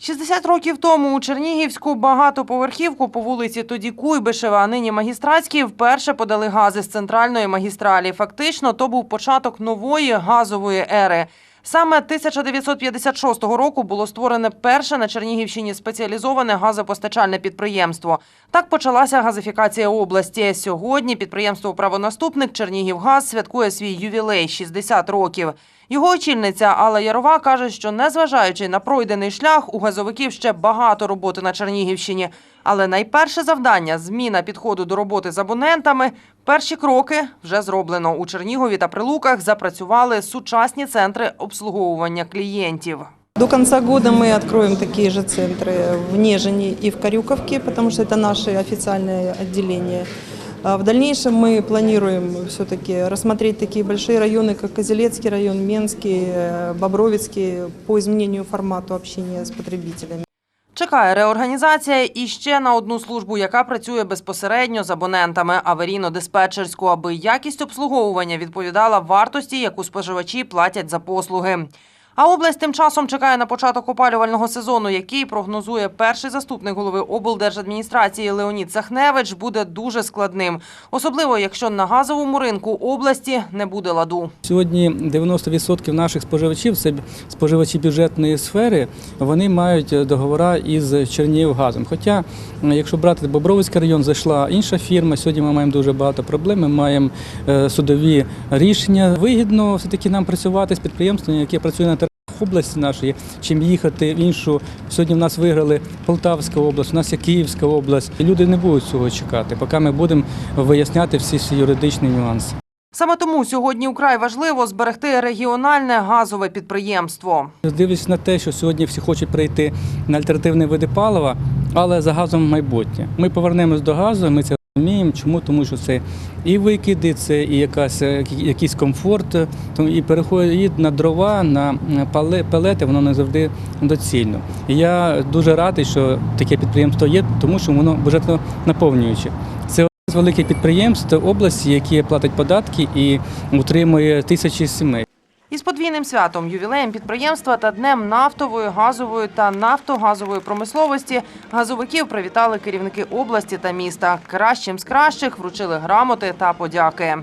60 років тому у Чернігівську багатоповерхівку по вулиці тоді Куйбишева, а нині Магістратській, вперше подали гази з центральної магістралі. Фактично, то був початок нової газової ери. Саме 1956 року було створене перше на Чернігівщині спеціалізоване газопостачальне підприємство. Так почалася газифікація області. Сьогодні підприємство «Правонаступник» Чернігівгаз святкує свій ювілей – 60 років. Його очільниця Алла Ярова каже, що незважаючи на пройдений шлях, у газовиків ще багато роботи на Чернігівщині. Але найперше завдання зміна підходу до роботи з абонентами. Перші кроки вже зроблено. У Чернігові та Прилуках запрацювали сучасні центри обслуговування клієнтів. До конца года мы откроем такие же центры в Нежине и в Карюковке, потому что это наши официальные отделения. А В дальнейшем мы планируем все-таки рассмотреть такие большие районы, как Козелецкий район, Менский, э, Бобровицкий, по изменению формату общения с потребителями. Чекає реорганізація і ще на одну службу, яка працює безпосередньо з абонентами аварійно-диспетчерську, аби якість обслуговування відповідала вартості, яку споживачі платять за послуги. А область тим часом чекає на початок опалювального сезону, який прогнозує перший заступник голови облдержадміністрації Леонід Сахневич, буде дуже складним, особливо якщо на газовому ринку області не буде ладу. Сьогодні 90% наших споживачів це споживачі бюджетної сфери. Вони мають договори із Чернігівгазом. Хоча, якщо брати Бобровицький район, зайшла інша фірма. Сьогодні ми маємо дуже багато проблем. Ми маємо е, судові рішення. Вигідно все таки нам працювати з підприємством, яке працює на території області нашої, чим їхати в іншу. Сьогодні в нас виграли Полтавська область, у нас є Київська область. Люди не будуть цього чекати, поки ми будемо виясняти всі всі юридичні нюанси. Саме тому сьогодні украй важливо зберегти регіональне газове підприємство. Дивлячись на те, що сьогодні всі хочуть прийти на альтернативні види палива, але за газом майбутнє. Ми повернемось до газу. Ми це розуміємо. Чому? Тому що це і викиди, це і якась якийсь комфорт. Тому і переходить на дрова, на пале- пелети, воно не завжди доцільно. І я дуже радий, що таке підприємство є, тому що воно бюджетно наповнююче. Це одне з великих підприємств області, які платять податки і утримує тисячі сімей. Із подвійним святом, ювілеєм підприємства та днем нафтової, газової та нафтогазової промисловості газовиків привітали керівники області та міста. Кращим з кращих вручили грамоти та подяки.